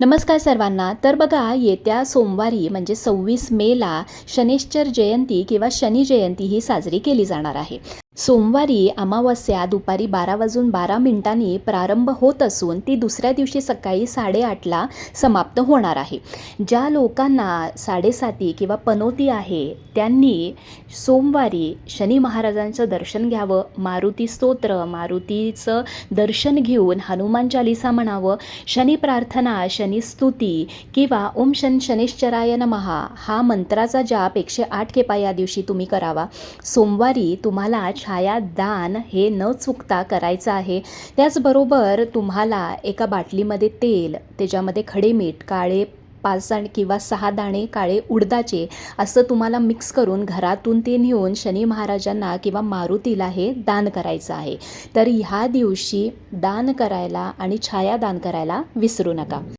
नमस्कार सर्वांना. तर बघा येत्या सोमवारी म्हणजे सव्वीस मेला शनेश्चर जयंती किंवा शनी जयंती ही साजरी केली जाणार आहे. सोमवारी अमावस्या दुपारी बारा वाजून बारा मिनिटांनी प्रारंभ होत असून ती दुसऱ्या दिवशी सकाळी साडेआठला समाप्त होणार आहे. ज्या लोकांना साडेसाती किंवा पनोती आहे त्यांनी सोमवारी शनी महाराजांचं दर्शन घ्यावं मारुती स्तोत्र मारुतीचं दर्शन घेऊन हनुमान चालिसा म्हणावं शनी प्रार्थना शनी स्तुती किंवा ओम शन शनिश्चराय नमहा हा मंत्राचा जाप एकशे आठ खेपा या दिवशी तुम्ही करावा. सोमवारी तुम्हाला छायादान हे न चुकता करायचं आहे. त्याचबरोबर तुम्हाला एका बाटलीमध्ये तेल त्याच्यामध्ये खडे मीठ काळे पाच दाणे किंवा सहा दाणे काळे उडदाचे असं तुम्हाला मिक्स करून घरातून ते नेऊन शनी महाराजांना किंवा मारुतीला हे दान करायचं आहे. तर ह्या दिवशी दान करायला आणि छाया दान करायला विसरू नका.